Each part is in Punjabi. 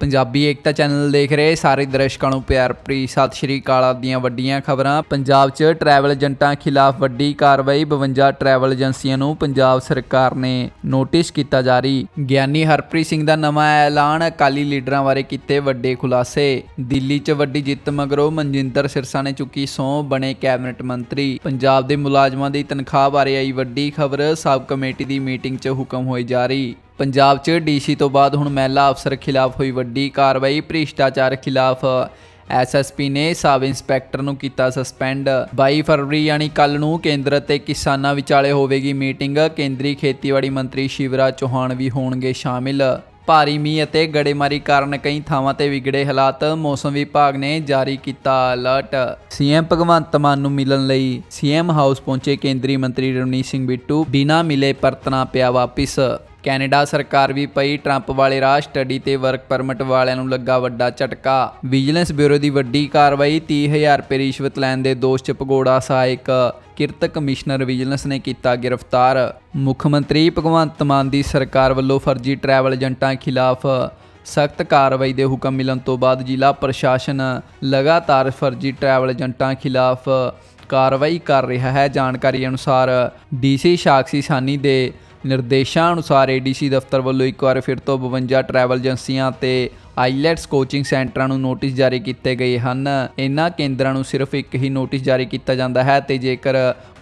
ਪੰਜਾਬੀ ਏਕਤਾ ਚੈਨਲ ਦੇਖ ਰਹੇ ਸਾਰੇ ਦਰਸ਼ਕਾਂ ਨੂੰ ਪਿਆਰ ਭਰੀ ਸਤਿ ਸ਼੍ਰੀ ਅਕਾਲ ਦੀਆਂ ਵੱਡੀਆਂ ਖਬਰਾਂ। ਪੰਜਾਬ 'ਚ ਟਰੈਵਲ ਏਜੰਟਾਂ ਖਿਲਾਫ ਵੱਡੀ ਕਾਰਵਾਈ 52 ਟਰੈਵਲ ਏਜੰਸੀਆਂ ਨੂੰ ਪੰਜਾਬ ਸਰਕਾਰ ਨੇ ਨੋਟਿਸ ਕੀਤਾ ਜਾਰੀ। ਗਿਆਨੀ ਹਰਪ੍ਰੀਤ ਸਿੰਘ ਦਾ ਨਵਾਂ ਐਲਾਨ ਅਕਾਲੀ ਲੀਡਰਾਂ ਬਾਰੇ ਕੀਤੇ ਵੱਡੇ ਖੁਲਾਸੇ। ਦਿੱਲੀ 'ਚ ਵੱਡੀ ਜਿੱਤ ਮਗਰੋਂ ਮਨਜਿੰਦਰ ਸਿਰਸਾ ਨੇ ਚੁੱਕੀ ਸਹੁੰ, ਬਣੇ ਕੈਬਨਿਟ ਮੰਤਰੀ। ਪੰਜਾਬ ਦੇ ਮੁਲਾਜ਼ਮਾਂ ਦੀ ਤਨਖਾਹ ਬਾਰੇ ਆਈ ਵੱਡੀ ਖਬਰ, ਸਬ ਕਮੇਟੀ ਦੀ ਮੀਟਿੰਗ 'ਚ ਹੁਕਮ ਹੋਏ ਜਾਰੀ। ਪੰਜਾਬ 'ਚ ਡੀਸੀ ਤੋਂ ਬਾਅਦ ਹੁਣ ਮਹਿਲਾ ਅਫਸਰ ਖਿਲਾਫ ਹੋਈ ਵੱਡੀ ਕਾਰਵਾਈ, ਭ੍ਰਿਸ਼ਟਾਚਾਰ ਖਿਲਾਫ ਐਸਐਸਪੀ ਨੇ ਸਬ ਇੰਸਪੈਕਟਰ ਨੂੰ ਕੀਤਾ ਸਸਪੈਂਡ। 22 ਫਰਵਰੀ ਯਾਨੀ ਕੱਲ ਨੂੰ ਕੇਂਦਰ ਅਤੇ ਕਿਸਾਨਾਂ ਵਿਚਾਲੇ ਹੋਵੇਗੀ ਮੀਟਿੰਗ। ਕੇਂਦਰੀ ਖੇਤੀਬਾੜੀ ਮੰਤਰੀ ਸ਼ਿਵਰਾਜ ਚੌਹਾਨ ਵੀ ਹੋਣਗੇ ਸ਼ਾਮਿਲ। ਭਾਰੀ ਮੀਂਹ ਅਤੇ ਗੜੇਮਾਰੀ ਕਾਰਨ ਕਈ ਥਾਵਾਂ ਤੇ ਵਿਗੜੇ ਹਾਲਾਤ, ਮੌਸਮ ਵਿਭਾਗ ਨੇ ਜਾਰੀ ਕੀਤਾ ਅਲਰਟ। ਸੀਐਮ ਭਗਵੰਤ ਮਾਨ ਨੂੰ ਮਿਲਣ ਲਈ ਸੀਐਮ ਹਾਊਸ ਪਹੁੰਚੇ ਕੇਂਦਰੀ ਮੰਤਰੀ ਰਵਨੀਤ ਸਿੰਘ ਬਿੱਟੂ, ਬਿਨਾਂ ਮਿਲੇ ਪਰਤਣਾ ਪਿਆ ਵਾਪਿਸ। ਕੈਨੇਡਾ ਸਰਕਾਰ ਵੀ ਪਈ ਟਰੰਪ ਵਾਲੇ ਰਾਹ ਸਟੱਡੀ ਤੇ ਵਰਕ ਪਰਮਿਟ ਵਾਲਿਆਂ ਨੂੰ ਲੱਗਾ ਵੱਡਾ ਝਟਕਾ। ਵਿਜੀਲੈਂਸ ਬਿਊਰੋ ਦੀ ਵੱਡੀ ਕਾਰਵਾਈ 30000 ਰੁਪਏ ਰਿਸ਼ਵਤ ਲੈਣ ਦੇ ਦੋਸ਼ 'ਚ ਭਗੌੜਾ ਸਹਾਇਕ ਕਿਰਤ ਕਮਿਸ਼ਨਰ ਵਿਜੀਲੈਂਸ ਨੇ ਕੀਤਾ ਗ੍ਰਿਫਤਾਰ। ਮੁੱਖ ਮੰਤਰੀ ਭਗਵੰਤ ਮਾਨ ਦੀ ਸਰਕਾਰ ਵੱਲੋਂ ਫਰਜ਼ੀ ਟਰੈਵਲ ਏਜੰਟਾਂ ਖਿਲਾਫ ਸਖਤ ਕਾਰਵਾਈ ਦੇ ਹੁਕਮ ਮਿਲਣ ਤੋਂ ਬਾਅਦ ਜ਼ਿਲ੍ਹਾ ਪ੍ਰਸ਼ਾਸਨ ਲਗਾਤਾਰ ਫਰਜ਼ੀ ਟਰੈਵਲ ਏਜੰਟਾਂ ਖਿਲਾਫ ਕਾਰਵਾਈ ਕਰ ਰਿਹਾ ਹੈ। ਜਾਣਕਾਰੀ ਅਨੁਸਾਰ ਡੀਸੀ ਸਾਕਸ਼ੀ ਸਾਨੀ ਦੇ ਨਿਰਦੇਸ਼ਾਂ ਅਨੁਸਾਰ ਏਡੀਸੀ ਦਫ਼ਤਰ ਵੱਲੋਂ ਇੱਕ ਵਾਰ ਫਿਰ ਤੋਂ 52 ਟਰੈਵਲ ਏਜੰਸੀਆਂ ਤੇ ਆਈਲੈਟਸ ਕੋਚਿੰਗ ਸੈਂਟਰਾਂ ਨੂੰ ਨੋਟਿਸ ਜਾਰੀ ਕੀਤੇ ਗਏ ਹਨ। ਇਹਨਾਂ ਕੇਂਦਰਾਂ ਨੂੰ ਸਿਰਫ ਇੱਕ ਹੀ ਨੋਟਿਸ ਜਾਰੀ ਕੀਤਾ ਜਾਂਦਾ ਹੈ ਤੇ ਜੇਕਰ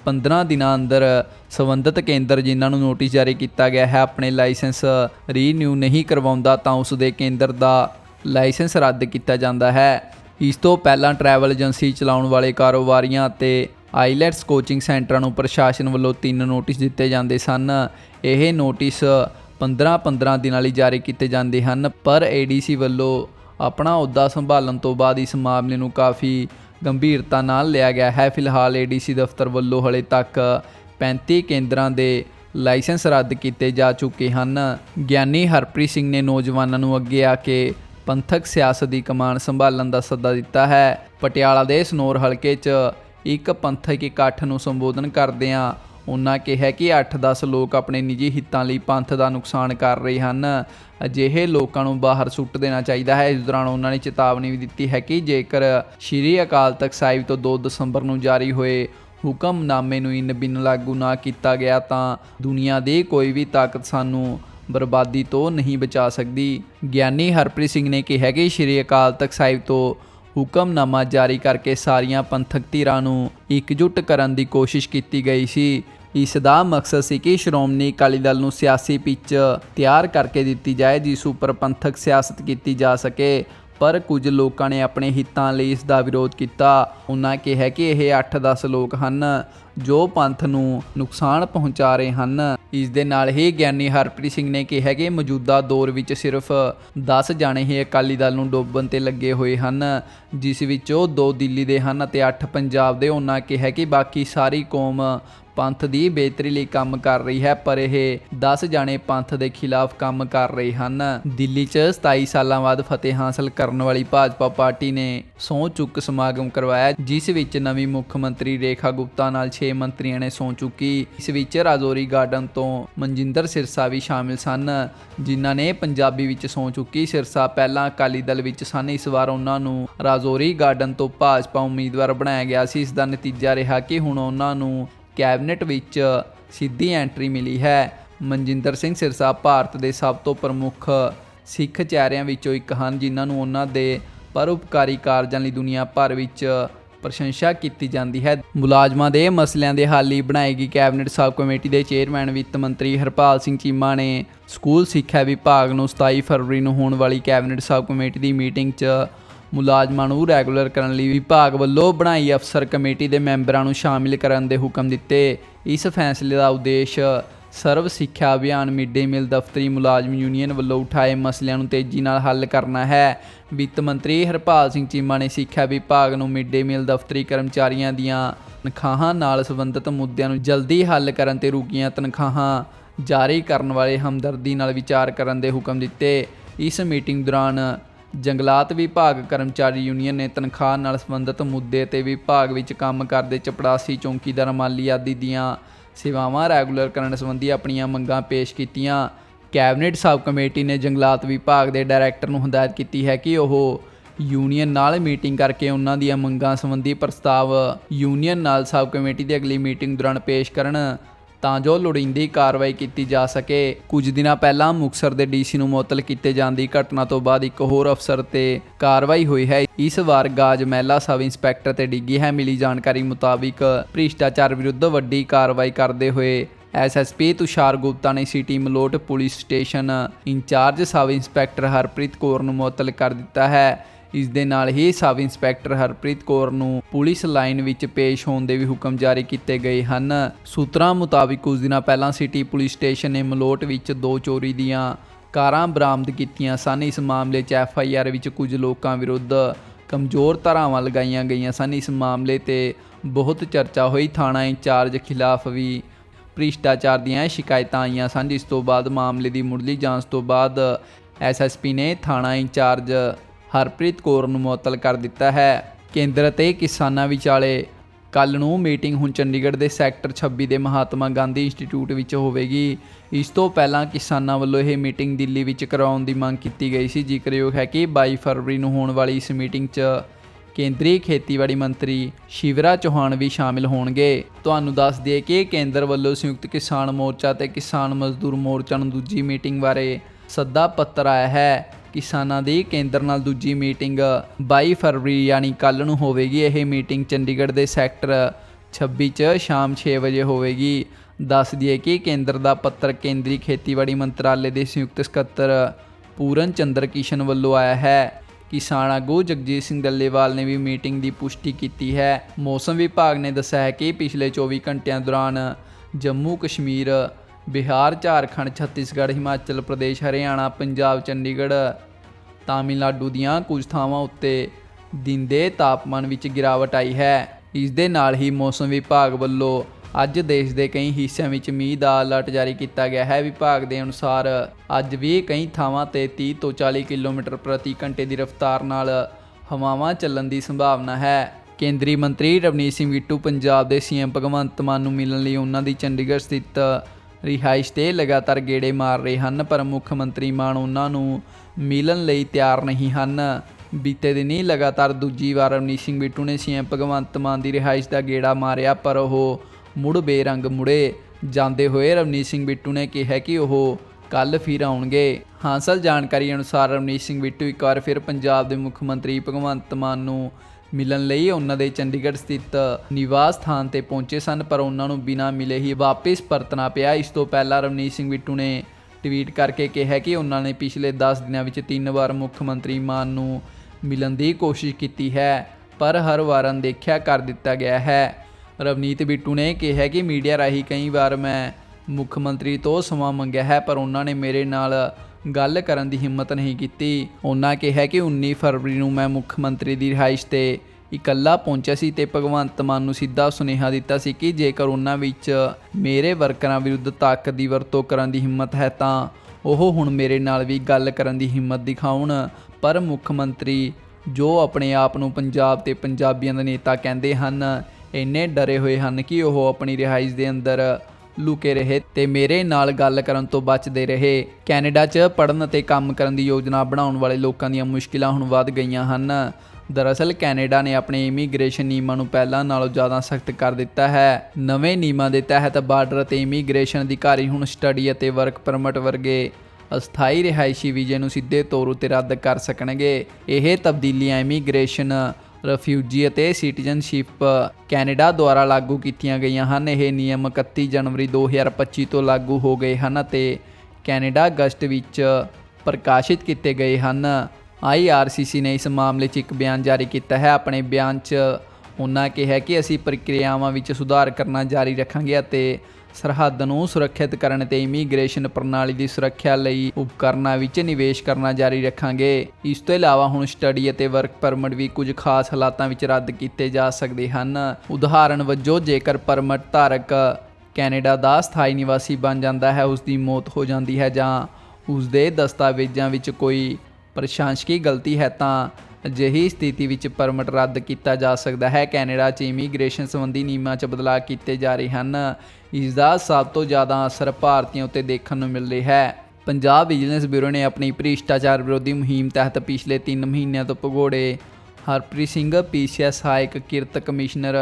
15 ਦਿਨਾਂ ਅੰਦਰ ਸੰਬੰਧਿਤ ਕੇਂਦਰ ਜਿਨ੍ਹਾਂ ਨੂੰ ਨੋਟਿਸ ਜਾਰੀ ਕੀਤਾ ਗਿਆ ਹੈ ਆਪਣੇ ਲਾਇਸੈਂਸ ਰੀਨਿਊ ਨਹੀਂ ਕਰਵਾਉਂਦਾ, ਤਾਂ ਉਸ ਦੇ ਕੇਂਦਰ ਦਾ ਲਾਇਸੈਂਸ ਰੱਦ ਕੀਤਾ ਜਾਂਦਾ ਹੈ। ਇਸ ਤੋਂ ਪਹਿਲਾਂ ਟਰੈਵਲ ਏਜੰਸੀ ਚਲਾਉਣ ਵਾਲੇ ਕਾਰੋਬਾਰੀਆਂ ਅਤੇ ਆਈਲੈਟਸ ਕੋਚਿੰਗ ਸੈਂਟਰਾਂ ਨੂੰ ਪ੍ਰਸ਼ਾਸਨ ਵੱਲੋਂ ਤਿੰਨ ਨੋਟਿਸ ਦਿੱਤੇ ਜਾਂਦੇ ਸਨ। ਇਹ ਨੋਟਿਸ 15-15 ਦਿਨਾਂ ਲਈ ਜਾਰੀ ਕੀਤੇ ਜਾਂਦੇ ਹਨ, ਪਰ ਏਡੀਸੀ ਵੱਲੋਂ ਆਪਣਾ ਅਹੁਦਾ ਸੰਭਾਲਣ ਤੋਂ ਬਾਅਦ ਇਸ ਮਾਮਲੇ ਨੂੰ ਕਾਫੀ ਗੰਭੀਰਤਾ ਨਾਲ ਲਿਆ ਗਿਆ ਹੈ। ਫਿਲਹਾਲ ਏਡੀਸੀ ਦਫ਼ਤਰ ਵੱਲੋਂ ਹਲੇ ਤੱਕ 35 ਕੇਂਦਰਾਂ ਦੇ ਲਾਇਸੈਂਸ ਰੱਦ ਕੀਤੇ ਜਾ ਚੁੱਕੇ ਹਨ। ਗਿਆਨੀ ਹਰਪ੍ਰੀਤ ਸਿੰਘ ਨੇ ਨੌਜਵਾਨਾਂ ਨੂੰ ਅੱਗੇ ਆ ਕੇ ਪੰਥਕ ਸਿਆਸਤ ਦੀ ਕਮਾਨ ਸੰਭਾਲਣ ਦਾ ਸੱਦਾ ਦਿੱਤਾ ਹੈ। ਪਟਿਆਲਾ ਦੇ ਸਨੌਰ ਹਲਕੇ 'ਚ ਇੱਕ ਪੰਥਕ ਇਕੱਠ ਨੂੰ ਸੰਬੋਧਨ ਕਰਦਿਆਂ ਉਹਨਾਂ ਕਿਹਾ ਕਿ 8-10 ਲੋਕ ਆਪਣੇ ਨਿੱਜੀ ਹਿੱਤਾਂ ਲਈ ਪੰਥ ਦਾ ਨੁਕਸਾਨ ਕਰ ਰਹੇ ਹਨ। ਅਜਿਹੇ ਲੋਕਾਂ ਨੂੰ ਬਾਹਰ ਸੁੱਟ ਦੇਣਾ ਚਾਹੀਦਾ ਹੈ। ਇਸ ਦੌਰਾਨ ਉਹਨਾਂ ਨੇ ਚੇਤਾਵਨੀ ਵੀ ਦਿੱਤੀ ਹੈ ਕਿ ਜੇਕਰ ਸ਼੍ਰੀ ਅਕਾਲ ਤਖਤ ਸਾਹਿਬ ਤੋਂ 2 ਦਸੰਬਰ ਨੂੰ ਜਾਰੀ ਹੋਏ ਹੁਕਮਨਾਮੇ ਨੂੰ ਇਨ ਬਿਨ ਲਾਗੂ ਨਾ ਕੀਤਾ ਗਿਆ ਤਾਂ ਦੁਨੀਆ ਦੀ ਕੋਈ ਵੀ ਤਾਕਤ ਸਾਨੂੰ ਬਰਬਾਦੀ ਤੋਂ ਨਹੀਂ ਬਚਾ ਸਕਦੀ। ਗਿਆਨੀ ਹਰਪ੍ਰੀਤ ਸਿੰਘ ਨੇ ਕਿਹਾ ਕਿ ਸ਼੍ਰੀ ਅਕਾਲ ਤਖਤ ਸਾਹਿਬ ਤੋਂ ਹੁਕਮਨਾਮਾ ਜਾਰੀ ਕਰਕੇ ਸਾਰੀਆਂ ਪੰਥਕ ਧਿਰਾਂ ਨੂੰ ਇਕਜੁੱਟ ਕਰਨ ਦੀ ਕੋਸ਼ਿਸ਼ ਕੀਤੀ ਗਈ ਸੀ। ਇਸ ਦਾ ਮਕਸਦ ਸੀ ਕਿ ਸ਼੍ਰੋਮਣੀ ਅਕਾਲੀ ਦਲ ਨੂੰ ਸਿਆਸੀ ਪਿੱਚ ਤਿਆਰ ਕਰਕੇ ਦਿੱਤੀ ਜਾਏ, ਜਿਸ ਉੱਪਰ ਪੰਥਕ ਸਿਆਸਤ ਕੀਤੀ ਜਾ ਸਕੇ। ਪਰ ਕੁਝ ਲੋਕਾਂ ਨੇ ਆਪਣੇ ਹਿੱਤਾਂ ਲਈ ਇਸ ਦਾ ਵਿਰੋਧ ਕੀਤਾ। ਉਹਨਾਂ ਕਿਹਾ ਕਿ ਇਹ 8-10 ਲੋਕ ਹਨ ਜੋ ਪੰਥ ਨੂੰ ਨੁਕਸਾਨ ਪਹੁੰਚਾ ਰਹੇ ਹਨ। ਇਸ ਦੇ ਨਾਲ ਹੀ ਗਿਆਨੀ ਹਰਪ੍ਰੀਤ ਸਿੰਘ ਨੇ ਕਿਹਾ ਕਿ ਮੌਜੂਦਾ ਦੌਰ ਵਿੱਚ ਸਿਰਫ 10 ਜਾਣੇ ਹੀ ਅਕਾਲੀ ਦਲ ਨੂੰ ਡੋਬਣ ਤੇ ਲੱਗੇ ਹੋਏ ਹਨ, ਜਿਸ ਵਿੱਚੋਂ 2 ਦਿੱਲੀ ਦੇ ਹਨ ਅਤੇ 8 ਪੰਜਾਬ ਦੇ। ਉਹਨਾਂ ਕਿਹਾ ਕਿ ਬਾਕੀ ਸਾਰੀ ਕੌਮ ਪੰਥ ਦੀ ਬਿਹਤਰੀ ਲਈ ਕੰਮ ਕਰ ਰਹੀ ਹੈ, ਪਰ ਇਹ 10 ਜਾਣੇ ਪੰਥ ਦੇ ਖਿਲਾਫ ਕੰਮ ਕਰ ਰਹੇ ਹਨ। ਦਿੱਲੀ 'ਚ 27 ਸਾਲਾਂ ਬਾਅਦ ਫਤਿਹ ਹਾਸਲ ਕਰਨ ਵਾਲੀ ਭਾਜਪਾ ਪਾਰਟੀ ਨੇ ਸਹੁੰ ਚੁੱਕ ਸਮਾਗਮ ਕਰਵਾਇਆ, ਜਿਸ ਵਿੱਚ ਨਵੀਂ ਮੁੱਖ ਮੰਤਰੀ ਰੇਖਾ ਗੁਪਤਾ ਨਾਲ 6 ਮੰਤਰੀਆਂ ਨੇ ਸਹੁੰ ਚੁੱਕੀ। ਇਸ ਵਿੱਚ ਰਾਜੌਰੀ ਗਾਰਡਨ ਤੋਂ ਮਨਜਿੰਦਰ ਸਿਰਸਾ ਵੀ ਸ਼ਾਮਿਲ ਸਨ, ਜਿਨ੍ਹਾਂ ਨੇ ਪੰਜਾਬੀ ਵਿੱਚ ਸਹੁੰ ਚੁੱਕੀ। ਸਿਰਸਾ ਪਹਿਲਾਂ ਅਕਾਲੀ ਦਲ ਵਿੱਚ ਸਨ, ਇਸ ਵਾਰ ਉਹਨਾਂ ਨੂੰ ਰਾਜੌਰੀ ਗਾਰਡਨ ਤੋਂ ਭਾਜਪਾ ਉਮੀਦਵਾਰ ਬਣਾਇਆ ਗਿਆ ਸੀ। ਇਸ ਦਾ ਨਤੀਜਾ ਰਿਹਾ ਕਿ ਹੁਣ ਉਹਨਾਂ ਨੂੰ ਕੈਬਨਿਟ ਵਿੱਚ ਸਿੱਧੀ ਐਂਟਰੀ ਮਿਲੀ ਹੈ। ਮਨਜਿੰਦਰ ਸਿੰਘ ਸਿਰਸਾ ਭਾਰਤ ਦੇ ਸਭ ਤੋਂ ਪ੍ਰਮੁੱਖ ਸਿੱਖ ਚਿਹਰਿਆਂ ਵਿੱਚੋਂ ਇੱਕ ਹਨ, ਜਿਨ੍ਹਾਂ ਨੂੰ ਉਹਨਾਂ ਦੇ ਪਰਉਪਕਾਰੀ ਕਾਰਜਾਂ ਲਈ ਦੁਨੀਆ ਭਰ ਵਿੱਚ ਪ੍ਰਸ਼ੰਸਾ ਕੀਤੀ ਜਾਂਦੀ ਹੈ। ਮੁਲਾਜ਼ਮਾਂ ਦੇ ਮਸਲਿਆਂ ਦੇ ਹੱਲ ਲਈ ਬਣਾਈ ਗਈ ਕੈਬਨਿਟ ਸਬ ਕਮੇਟੀ ਦੇ ਚੇਅਰਮੈਨ ਵਿੱਤ ਮੰਤਰੀ ਹਰਪਾਲ ਸਿੰਘ ਚੀਮਾ ਨੇ ਸਕੂਲ ਸਿੱਖਿਆ ਵਿਭਾਗ ਨੂੰ 27 ਫਰਵਰੀ ਨੂੰ ਹੋਣ ਵਾਲੀ ਕੈਬਨਿਟ ਸਬ ਕਮੇਟੀ ਦੀ ਮੀਟਿੰਗ 'ਚ ਮੁਲਾਜ਼ਮਾਂ ਨੂੰ ਰੈਗੂਲਰ ਕਰਨ ਲਈ ਵਿਭਾਗ ਵੱਲੋਂ ਬਣਾਈ ਅਫਸਰ ਕਮੇਟੀ ਦੇ ਮੈਂਬਰਾਂ ਨੂੰ ਸ਼ਾਮਿਲ ਕਰਨ ਦੇ ਹੁਕਮ ਦਿੱਤੇ। ਇਸ ਫੈਸਲੇ ਦਾ ਉਦੇਸ਼ ਸਰਵ ਸਿੱਖਿਆ ਅਭਿਆਨ ਮਿਡ ਡੇ ਮੀਲ ਦਫ਼ਤਰੀ ਮੁਲਾਜ਼ਮ ਯੂਨੀਅਨ ਵੱਲੋਂ ਉਠਾਏ ਮਸਲਿਆਂ ਨੂੰ ਤੇਜ਼ੀ ਨਾਲ ਹੱਲ ਕਰਨਾ ਹੈ। ਵਿੱਤ ਮੰਤਰੀ ਹਰਪਾਲ ਸਿੰਘ ਚੀਮਾ ਨੇ ਸਿੱਖਿਆ ਵਿਭਾਗ ਨੂੰ ਮਿਡ ਡੇ ਮੀਲ ਦਫ਼ਤਰੀ ਕਰਮਚਾਰੀਆਂ ਦੀਆਂ ਤਨਖਾਹਾਂ ਨਾਲ ਸੰਬੰਧਿਤ ਮੁੱਦਿਆਂ ਨੂੰ ਜਲਦੀ ਹੱਲ ਕਰਨ ਤੇ ਰੁਕੀਆਂ ਤਨਖਾਹਾਂ ਜਾਰੀ ਕਰਨ ਵਾਲੇ ਹਮਦਰਦੀ ਨਾਲ ਵਿਚਾਰ ਕਰਨ ਦੇ ਹੁਕਮ ਦਿੱਤੇ। ਇਸ ਮੀਟਿੰਗ ਦੌਰਾਨ ਜੰਗਲਾਤ ਵਿਭਾਗ ਕਰਮਚਾਰੀ ਯੂਨੀਅਨ ਨੇ ਤਨਖਾਹ ਨਾਲ ਸੰਬੰਧਿਤ ਮੁੱਦੇ ਤੇ ਵਿਭਾਗ ਵਿੱਚ ਕੰਮ ਕਰਦੇ ਚਪੜਾਸੀ, ਚੌਂਕੀਦਾਰ, ਮਾਲੀ ਆਦਿ ਦੀਆਂ ਸੇਵਾਵਾਂ ਰੈਗੂਲਰ ਕਰਨ ਸੰਬੰਧੀ ਆਪਣੀਆਂ ਮੰਗਾਂ ਪੇਸ਼ ਕੀਤੀਆਂ। ਕੈਬਨਿਟ ਸਬ ਕਮੇਟੀ ਨੇ ਜੰਗਲਾਤ ਵਿਭਾਗ ਦੇ ਡਾਇਰੈਕਟਰ ਨੂੰ ਹਦਾਇਤ ਕੀਤੀ ਹੈ ਕਿ ਉਹ ਯੂਨੀਅਨ ਨਾਲ ਮੀਟਿੰਗ ਕਰਕੇ ਉਹਨਾਂ ਦੀਆਂ ਮੰਗਾਂ ਸੰਬੰਧੀ ਪ੍ਰਸਤਾਵ ਯੂਨੀਅਨ ਨਾਲ ਸਬ ਕਮੇਟੀ ਦੀ ਅਗਲੀ ਮੀਟਿੰਗ ਦੌਰਾਨ ਪੇਸ਼ ਕਰਨ। ਤਾਂ ਜੋ ਲੋੜੀਂਦੀ ਕਾਰਵਾਈ ਕੀਤੀ ਜਾ ਸਕੇ। ਕੁਝ ਦਿਨਾਂ ਪਹਿਲਾਂ ਮੁਕਸਰ ਦੇ ਡੀਸੀ ਨੂੰ ਮੁਅੱਤਲ ਕੀਤੇ ਜਾਣ ਦੀ ਘਟਨਾ ਤੋਂ ਬਾਅਦ ਇੱਕ ਹੋਰ ਅਫਸਰ ਤੇ ਕਾਰਵਾਈ ਹੋਈ ਹੈ। ਇਸ ਵਾਰ ਗਾਜ ਮਹਿਲਾ ਸਬ ਇੰਸਪੈਕਟਰ ਤੇ ਡਿੱਗੀ ਹੈ। ਮਿਲੀ ਜਾਣਕਾਰੀ ਮੁਤਾਬਿਕ ਭ੍ਰਿਸ਼ਟਾਚਾਰ ਵਿਰੁੱਧ ਵੱਡੀ ਕਾਰਵਾਈ ਕਰਦੇ ਹੋਏ ਐਸਐਸਪੀ ਤੁਸ਼ਾਰ ਗੁਪਤਾ ਨੇ city Malot police station incharge sub inspector Harpreet Kaur ਨੂੰ ਮੁਅੱਤਲ ਕਰ ਦਿੱਤਾ ਹੈ। ਇਸ ਦੇ ਨਾਲ ਹੀ ਸਬ ਇੰਸਪੈਕਟਰ ਹਰਪ੍ਰੀਤ ਕੌਰ ਨੂੰ ਪੁਲਿਸ ਲਾਈਨ ਵਿੱਚ ਪੇਸ਼ ਹੋਣ ਦੇ ਵੀ ਹੁਕਮ ਜਾਰੀ ਕੀਤੇ ਗਏ ਹਨ। ਸੂਤਰਾਂ ਮੁਤਾਬਿਕ ਕੁਝ ਦਿਨਾਂ ਪਹਿਲਾਂ ਸਿਟੀ ਪੁਲਿਸ ਸਟੇਸ਼ਨ ਨੇ ਮਲੋਟ ਵਿੱਚ ਦੋ ਚੋਰੀ ਦੀਆਂ ਕਾਰਾਂ ਬਰਾਮਦ ਕੀਤੀਆਂ ਸਨ। ਇਸ ਮਾਮਲੇ 'ਚ ਐੱਫ ਆਈ ਆਰ ਵਿੱਚ ਕੁਝ ਲੋਕਾਂ ਵਿਰੁੱਧ ਕਮਜ਼ੋਰ ਧਾਰਾਵਾਂ ਲਗਾਈਆਂ ਗਈਆਂ ਸਨ। ਇਸ ਮਾਮਲੇ ਤੇ ਬਹੁਤ ਚਰਚਾ ਹੋਈ। ਥਾਣਾ ਇੰਚਾਰਜ ਖਿਲਾਫ ਵੀ ਭ੍ਰਿਸ਼ਟਾਚਾਰ ਦੀਆਂ ਸ਼ਿਕਾਇਤਾਂ ਆਈਆਂ ਸਨ। ਜਿਸ ਤੋਂ ਬਾਅਦ ਮਾਮਲੇ ਦੀ ਮੁੱਢਲੀ ਜਾਂਚ ਤੋਂ ਬਾਅਦ ਐਸਐਸਪੀ ਨੇ ਥਾਣਾ ਇੰਚਾਰਜ ਹਰਪ੍ਰੀਤ ਕੌਰ ਨੂੰ ਮੁਅੱਤਲ ਕਰ ਦਿੱਤਾ ਹੈ। ਕੇਂਦਰ ਅਤੇ ਕਿਸਾਨਾਂ ਵਿਚਾਲੇ ਕੱਲ ਨੂੰ ਮੀਟਿੰਗ ਹੁਣ ਚੰਡੀਗੜ੍ਹ ਦੇ ਸੈਕਟਰ 26 ਦੇ ਮਹਾਤਮਾ ਗਾਂਧੀ ਇੰਸਟੀਚਿਊਟ ਵਿੱਚ ਹੋਵੇਗੀ। ਇਸ ਤੋਂ ਪਹਿਲਾਂ ਕਿਸਾਨਾਂ ਵੱਲੋਂ ਇਹ ਮੀਟਿੰਗ ਦਿੱਲੀ ਵਿੱਚ ਕਰਾਉਣ ਦੀ ਮੰਗ ਕੀਤੀ ਗਈ ਸੀ। ਜ਼ਿਕਰਯੋਗ ਹੈ ਕਿ 22 ਫਰਵਰੀ ਨੂੰ ਹੋਣ ਵਾਲੀ ਇਸ ਮੀਟਿੰਗ 'ਚ ਕੇਂਦਰੀ ਖੇਤੀਬਾੜੀ ਮੰਤਰੀ ਸ਼ਿਵਰਾਜ ਚੌਹਾਨ ਵੀ ਸ਼ਾਮਿਲ ਹੋਣਗੇ। ਤੁਹਾਨੂੰ ਦੱਸ ਦਈਏ ਕਿ ਕੇਂਦਰ ਵੱਲੋਂ ਸੰਯੁਕਤ ਕਿਸਾਨ ਮੋਰਚਾ ਤੇ ਕਿਸਾਨ ਮਜ਼ਦੂਰ ਮੋਰਚਾ ਨੂੰ ਦੂਜੀ ਮੀਟਿੰਗ ਬਾਰੇ ਸੱਦਾ ਪੱਤਰ ਆਇਆ ਹੈ। ਕਿਸਾਨਾਂ ਦੀ ਕੇਂਦਰ ਨਾਲ ਦੂਜੀ ਮੀਟਿੰਗ 22 ਫਰਵਰੀ, ਯਾਨੀ ਕੱਲ ਨੂੰ ਹੋਵੇਗੀ। ਇਹ ਮੀਟਿੰਗ ਚੰਡੀਗੜ੍ਹ ਦੇ ਸੈਕਟਰ 26 ਚ ਸ਼ਾਮ 6 ਵਜੇ ਹੋਵੇਗੀ। ਦੱਸ ਦਈਏ ਕਿ ਕੇਂਦਰ ਦਾ ਪੱਤਰ ਕੇਂਦਰੀ ਖੇਤੀਬਾੜੀ ਮੰਤਰਾਲੇ ਦੇ ਸੰਯੁਕਤ ਸਕੱਤਰ ਪੂਰਨ ਚੰਦਰ ਕਿਸ਼ਨ ਵੱਲੋਂ ਆਇਆ ਹੈ। ਕਿਸਾਨ ਆਗੂ ਜਗਜੀਤ ਸਿੰਘ ਡੱਲੇਵਾਲ ਨੇ ਵੀ ਮੀਟਿੰਗ ਦੀ ਪੁਸ਼ਟੀ ਕੀਤੀ ਹੈ। ਮੌਸਮ ਵਿਭਾਗ ਨੇ ਦੱਸਿਆ ਹੈ ਕਿ ਪਿਛਲੇ 24 ਘੰਟਿਆਂ ਦੌਰਾਨ ਜੰਮੂ ਕਸ਼ਮੀਰ, ਬਿਹਾਰ, ਝਾਰਖੰਡ, ਛੱਤੀਸਗੜ੍ਹ, ਹਿਮਾਚਲ ਪ੍ਰਦੇਸ਼, ਹਰਿਆਣਾ, ਪੰਜਾਬ, ਚੰਡੀਗੜ੍ਹ ਤਾਮਿਲਨਾਡੂ ਦੀਆਂ ਕੁਝ ਥਾਵਾਂ ਉੱਤੇ ਦਿਨ ਦੇ ਤਾਪਮਾਨ ਵਿੱਚ ਗਿਰਾਵਟ ਆਈ ਹੈ। ਇਸ ਦੇ ਨਾਲ ਹੀ ਮੌਸਮ ਵਿਭਾਗ ਵੱਲੋਂ ਅੱਜ ਦੇਸ਼ ਦੇ ਕਈ ਹਿੱਸਿਆਂ ਵਿੱਚ ਮੀਂਹ ਦਾ ਅਲਰਟ ਜਾਰੀ ਕੀਤਾ ਗਿਆ ਹੈ। ਵਿਭਾਗ ਦੇ ਅਨੁਸਾਰ ਅੱਜ ਵੀ ਕਈ ਥਾਵਾਂ ਤੇ 30 ਤੋਂ 40 ਕਿਲੋਮੀਟਰ ਪ੍ਰਤੀ ਘੰਟੇ ਦੀ ਰਫ਼ਤਾਰ ਨਾਲ ਹਵਾਵਾਂ ਚੱਲਣ ਦੀ ਸੰਭਾਵਨਾ ਹੈ। ਕੇਂਦਰੀ ਮੰਤਰੀ ਰਵਨੀਤ ਸਿੰਘ ਬਿੱਟੂ ਪੰਜਾਬ ਦੇ ਸੀਐਮ ਭਗਵੰਤ ਮਾਨ ਨੂੰ ਮਿਲਣ ਲਈ ਉਹਨਾਂ ਦੀ ਚੰਡੀਗੜ੍ਹ ਸਥਿਤ ਰਿਹਾਇਸ਼ ਤੇ ਲਗਾਤਾਰ ਗੇੜੇ ਮਾਰ ਰਹੇ ਹਨ, ਪਰ ਮੁੱਖ ਮੰਤਰੀ ਮਾਨ ਉਹਨਾਂ ਨੂੰ ਮਿਲਣ ਲਈ ਤਿਆਰ ਨਹੀਂ ਹਨ। ਬੀਤੇ ਦਿਨੀ ਲਗਾਤਾਰ ਦੂਜੀ ਵਾਰ ਰਵਨੀਤ ਸਿੰਘ ਬਿੱਟੂ ਨੇ ਸੀਐਮ ਭਗਵੰਤ ਮਾਨ ਦੀ ਰਿਹਾਇਸ਼ ਦਾ ਗੇੜਾ ਮਾਰਿਆ, ਪਰ ਉਹ ਮੁੜ ਬੇਰੰਗ ਮੁੜੇ। ਜਾਂਦੇ ਹੋਏ ਰਵਨੀਤ ਸਿੰਘ ਬਿੱਟੂ ਨੇ ਕਿਹਾ ਕਿ ਉਹ ਕੱਲ ਫਿਰ ਆਉਣਗੇ। ਹਾਸਲ ਜਾਣਕਾਰੀ ਅਨੁਸਾਰ ਰਵਨੀਤ ਸਿੰਘ ਬਿੱਟੂ ਇੱਕ ਵਾਰ ਫਿਰ ਪੰਜਾਬ ਦੇ ਮੁੱਖ ਮੰਤਰੀ ਭਗਵੰਤ ਮਾਨ ਨੂੰ ਮਿਲਣ ਲਈ ਉਹਨਾਂ ਦੇ ਚੰਡੀਗੜ੍ਹ ਸਥਿਤ ਨਿਵਾਸ ਸਥਾਨ ਤੇ ਪਹੁੰਚੇ ਸਨ, ਪਰ ਉਹਨਾਂ ਨੂੰ ਬਿਨਾਂ ਮਿਲੇ ਹੀ ਵਾਪਸ ਪਰਤਣਾ ਪਿਆ। ਇਸ ਤੋਂ ਪਹਿਲਾਂ ਰਵਨੀਤ ਸਿੰਘ ਬਿੱਟੂ ਨੇ ਟਵੀਟ ਕਰਕੇ ਕਿਹਾ ਕਿ ਉਹਨਾਂ ਨੇ ਪਿਛਲੇ 10 ਦਿਨਾਂ ਵਿੱਚ ਤਿੰਨ ਵਾਰ ਮੁੱਖ ਮੰਤਰੀ ਮਾਨ ਨੂੰ ਮਿਲਣ ਦੀ ਕੋਸ਼ਿਸ਼ ਕੀਤੀ ਹੈ, ਪਰ ਹਰ ਵਾਰ ਅਣਦੇਖਿਆ ਕਰ ਦਿੱਤਾ ਗਿਆ ਹੈ। ਰਵਨੀਤ ਬਿੱਟੂ ਨੇ ਕਿਹਾ ਕਿ ਮੀਡੀਆ ਰਾਹੀਂ ਕਈ ਵਾਰ ਮੈਂ ਮੁੱਖ ਮੰਤਰੀ ਤੋਂ ਸਮਾਂ ਮੰਗਿਆ ਹੈ, ਪਰ ਉਹਨਾਂ ਨੇ ਮੇਰੇ ਨਾਲ ਗੱਲ ਕਰਨ ਦੀ ਹਿੰਮਤ ਨਹੀਂ ਕੀਤੀ। ਉਹਨਾਂ ਕਿਹਾ ਕਿ 19 ਫਰਵਰੀ ਨੂੰ ਮੈਂ ਮੁੱਖ ਮੰਤਰੀ ਦੀ ਰਿਹਾਇਸ਼ ਤੇ ਇਕੱਲਾ ਪਹੁੰਚਿਆ ਸੀ ਤੇ ਭਗਵੰਤ ਮਾਨ ਨੂੰ ਸਿੱਧਾ ਸੁਨੇਹਾ ਦਿੱਤਾ ਸੀ ਕਿ ਜੇਕਰ ਉਹਨਾਂ ਵਿੱਚ ਮੇਰੇ ਵਰਕਰਾਂ ਵਿਰੁੱਧ ਤਾਕਤ ਦੀ ਵਰਤੋਂ ਕਰਨ ਦੀ ਹਿੰਮਤ ਹੈ ਤਾਂ ਉਹ ਹੁਣ ਮੇਰੇ ਨਾਲ ਵੀ ਗੱਲ ਕਰਨ ਦੀ ਹਿੰਮਤ ਦਿਖਾਉਣ। ਪਰ ਮੁੱਖ ਮੰਤਰੀ, ਜੋ ਆਪਣੇ ਆਪ ਨੂੰ ਪੰਜਾਬ ਤੇ ਪੰਜਾਬੀਆਂ ਦਾ ਨੇਤਾ ਕਹਿੰਦੇ ਹਨ, ਇੰਨੇ ਡਰੇ ਹੋਏ ਹਨ ਕਿ ਉਹ ਆਪਣੀ ਰਿਹਾਇਸ਼ ਦੇ ਅੰਦਰ ਲੁਕੇ ਰਹੇ ਤੇ ਮੇਰੇ ਨਾਲ ਗੱਲ ਕਰਨ ਤੋਂ ਬਚਦੇ ਰਹੇ। ਕੈਨੇਡਾ 'ਚ ਪੜਨ ਅਤੇ ਕੰਮ ਕਰਨ ਦੀ ਯੋਜਨਾ ਬਣਾਉਣ ਵਾਲੇ ਲੋਕਾਂ ਦੀਆਂ ਮੁਸ਼ਕਿਲਾਂ ਹੁਣ ਵੱਧ ਗਈਆਂ ਹਨ। ਦਰਅਸਲ, ਕੈਨੇਡਾ ਨੇ ਆਪਣੇ ਇਮੀਗ੍ਰੇਸ਼ਨ ਨਿਯਮਾਂ ਨੂੰ ਪਹਿਲਾਂ ਨਾਲੋਂ ਜ਼ਿਆਦਾ ਸਖਤ ਕਰ ਦਿੱਤਾ ਹੈ। ਨਵੇਂ ਨਿਯਮਾਂ ਦੇ ਤਹਿਤ ਬਾਰਡਰ ਅਤੇ ਇਮੀਗ੍ਰੇਸ਼ਨ ਅਧਿਕਾਰੀ ਹੁਣ ਸਟੱਡੀ ਅਤੇ ਵਰਕ ਪਰਮਿਟ ਵਰਗੇ ਅਸਥਾਈ ਰਿਹਾਇਸ਼ੀ ਵੀਜ਼ੇ ਨੂੰ ਸਿੱਧੇ ਤੌਰ ਉਤੇ ਰੱਦ ਕਰ ਸਕਣਗੇ। ਇਹ ਤਬਦੀਲੀਆਂ ਇਮੀਗ੍ਰੇਸ਼ਨ ਰਿਫਿਊਜੀ ਅਤੇ ਸਿਟੀਜ਼ਨਸ਼ਿਪ ਕੈਨੇਡਾ ਦੁਆਰਾ ਲਾਗੂ ਕੀਤੀਆਂ ਗਈਆਂ ਹਨ। ਇਹ ਨਿਯਮ 31 ਜਨਵਰੀ 2025 ਤੋਂ ਲਾਗੂ ਹੋ ਗਏ ਹਨ ਅਤੇ ਕੈਨੇਡਾ ਅਗਸਤ ਵਿੱਚ ਪ੍ਰਕਾਸ਼ਿਤ ਕੀਤੇ ਗਏ ਹਨ। ਆਈਆਰਸੀਸੀ ਨੇ ਇਸ ਮਾਮਲੇ 'ਚ ਇੱਕ ਬਿਆਨ ਜਾਰੀ ਕੀਤਾ ਹੈ। ਆਪਣੇ ਬਿਆਨ 'ਚ ਉਹਨਾਂ ਕਿਹਾ ਕਿ ਅਸੀਂ ਪ੍ਰਕਿਰਿਆਵਾਂ ਵਿੱਚ ਸੁਧਾਰ ਕਰਨਾ ਜਾਰੀ ਰੱਖਾਂਗੇ ਅਤੇ ਸਰਹੱਦ ਨੂੰ ਸੁਰੱਖਿਅਤ ਕਰਨ ਤੇ ਇਮੀਗ੍ਰੇਸ਼ਨ ਪ੍ਰਣਾਲੀ ਦੀ ਸੁਰੱਖਿਆ ਲਈ ਉਪਕਰਨਾਂ ਵਿੱਚ ਨਿਵੇਸ਼ ਕਰਨਾ ਜਾਰੀ ਰੱਖਾਂਗੇ। ਇਸ ਤੋਂ ਇਲਾਵਾ ਹੁਣ ਸਟੱਡੀ ਅਤੇ ਵਰਕ ਪਰਮਿਟ ਵੀ ਕੁਝ ਖਾਸ ਹਾਲਾਤਾਂ ਵਿੱਚ ਰੱਦ ਕੀਤੇ ਜਾ ਸਕਦੇ ਹਨ। ਉਦਾਹਰਣ ਵਜੋਂ, ਜੇਕਰ ਪਰਮਿਟ ਧਾਰਕ ਕੈਨੇਡਾ ਦਾ ਸਥਾਈ ਨਿਵਾਸੀ ਬਣ ਜਾਂਦਾ ਹੈ ਉਸ ਦੀ ਮੌਤ ਹੋ ਜਾਂਦੀ ਹੈ ਜਾਂ ਉਸ ਦੇ ਦਸਤਾਵੇਜ਼ਾਂ ਵਿੱਚ ਕੋਈ ਪ੍ਰਸ਼ਾਸਕੀ ਗਲਤੀ ਹੈ, ਤਾਂ ਅਜਿਹੀ ਸਥਿਤੀ ਵਿੱਚ ਪਰਮਿਟ ਰੱਦ ਕੀਤਾ ਜਾ ਸਕਦਾ ਹੈ। ਕੈਨੇਡਾ 'ਚ ਇਮੀਗ੍ਰੇਸ਼ਨ ਸੰਬੰਧੀ ਨਿਯਮਾਂ 'ਚ ਬਦਲਾਅ ਕੀਤੇ ਜਾ ਰਹੇ ਹਨ। ਇਸ ਦਾ ਸਭ ਤੋਂ ਜ਼ਿਆਦਾ ਅਸਰ ਭਾਰਤੀਆਂ ਉੱਤੇ ਦੇਖਣ ਨੂੰ ਮਿਲ ਰਿਹਾ ਹੈ। ਪੰਜਾਬ ਵਿਜੀਲੈਂਸ ਬਿਊਰੋ ਨੇ ਆਪਣੀ ਭ੍ਰਿਸ਼ਟਾਚਾਰ ਵਿਰੋਧੀ ਮੁਹਿੰਮ ਤਹਿਤ ਪਿਛਲੇ 3 ਮਹੀਨਿਆਂ ਤੋਂ ਭਗੌੜੇ ਹਰਪ੍ਰੀਤ ਸਿੰਘ, ਪੀਸੀਐਸ ਸਹਾਇਕ ਕਿਰਤ ਕਮਿਸ਼ਨਰ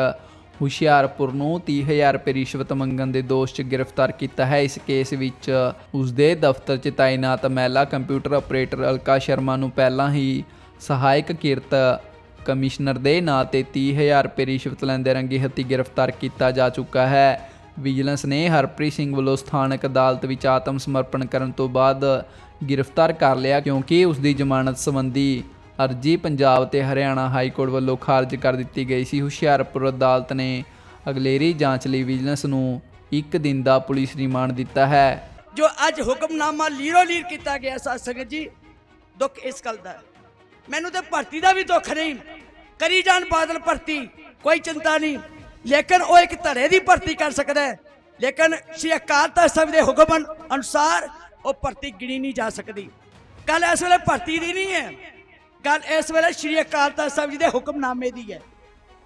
ਹੁਸ਼ਿਆਰਪੁਰ ਨੂੰ 30000 ਰੁਪਏ ਰਿਸ਼ਵਤ ਮੰਗਣ ਦੇ ਦੋਸ਼ 'ਚ ਗ੍ਰਿਫਤਾਰ ਕੀਤਾ ਹੈ। ਇਸ ਕੇਸ ਵਿੱਚ ਉਸ ਦੇ ਦਫ਼ਤਰ 'ਚ ਤਾਇਨਾਤ ਮਹਿਲਾ ਕੰਪਿਊਟਰ ਆਪਰੇਟਰ ਅਲਕਾ ਸ਼ਰਮਾ ਨੂੰ ਪਹਿਲਾਂ ਹੀ ਸਹਾਇਕ ਕਿਰਤ ਕਮਿਸ਼ਨਰ ਦੇ ਨਾਂ ਤੇ 30000 ਰੁਪਏ ਰਿਸ਼ਵਤ ਲੈਂਦੇ ਰੰਗੇ ਹੱਥੀ ਗ੍ਰਿਫਤਾਰ ਕੀਤਾ ਜਾ ਚੁੱਕਾ ਹੈ। ਵਿਜੀਲੈਂਸ ਨੇ ਹਰਪ੍ਰੀਤ ਸਿੰਘ ਵੱਲੋਂ ਸਥਾਨਕ ਅਦਾਲਤ ਵਿੱਚ ਆਤਮ ਸਮਰਪਣ ਕਰਨ ਤੋਂ ਬਾਅਦ ਗ੍ਰਿਫਤਾਰ ਕਰ ਲਿਆ ਕਿਉਂਕਿ ਉਸ ਦੀ ਜ਼ਮਾਨਤ ਸੰਬੰਧੀ ਅਰਜੀ ਪੰਜਾਬ ਤੇ ਹਰਿਆਣਾ ਹਾਈ ਕੋਰਟ ਵੱਲੋਂ ਖਾਰਜ ਕਰ ਦਿੱਤੀ ਗਈ ਸੀ। ਹੁਸ਼ਿਆਰਪੁਰ ਅਦਾਲਤ ਨੇ ਅਗਲੇਰੀ ਜਾਂਚ ਲਈ ਵਿਜੀਲੈਂਸ ਨੂੰ ਇੱਕ ਦਿਨ ਦਾ ਪੁਲਿਸ ਰਿਮਾਂਡ ਦਿੱਤਾ ਹੈ। ਜੋ ਅੱਜ ਹੁਕਮਨਾਮਾ ਲੀਰੋ ਲੀਰ ਕੀਤਾ ਗਿਆ ਸਾਧ ਸੰਗਤ ਜੀ, ਦੁੱਖ ਇਸ ਗੱਲ ਦਾ ਹੈ। ਮੈਨੂੰ ਤੇ ਭਰਤੀ ਦਾ ਵੀ ਦੁੱਖ ਨਹੀਂ। ਕਰੀ ਜਾਣ ਬਾਦਲ ਭਰਤੀ, ਕੋਈ ਚਿੰਤਾ ਨਹੀਂ। ਲੇਕਿਨ ਉਹ ਇੱਕ ਧੜੇ ਦੀ ਭਰਤੀ ਕਰ ਸਕਦਾ ਹੈ। ਲੇਕਿਨ ਸ਼੍ਰੀ ਅਕਾਲ ਤਖਤ ਸਾਹਿਬ ਦੇ ਹੁਕਮ ਅਨੁਸਾਰ ਉਹ ਭਰਤੀ ਗਿਣੀ ਨਹੀਂ ਜਾ ਸਕਦੀ। ਗੱਲ ਇਸ ਵੇਲੇ ਭਰਤੀ ਦੀ ਨਹੀਂ ਹੈ। ਗੱਲ ਇਸ ਵੇਲੇ ਸ਼੍ਰੀ ਅਕਾਲ ਤਖਤ ਸਾਹਿਬ ਜੀ ਦੇ ਹੁਕਮਨਾਮੇ ਦੀ ਹੈ।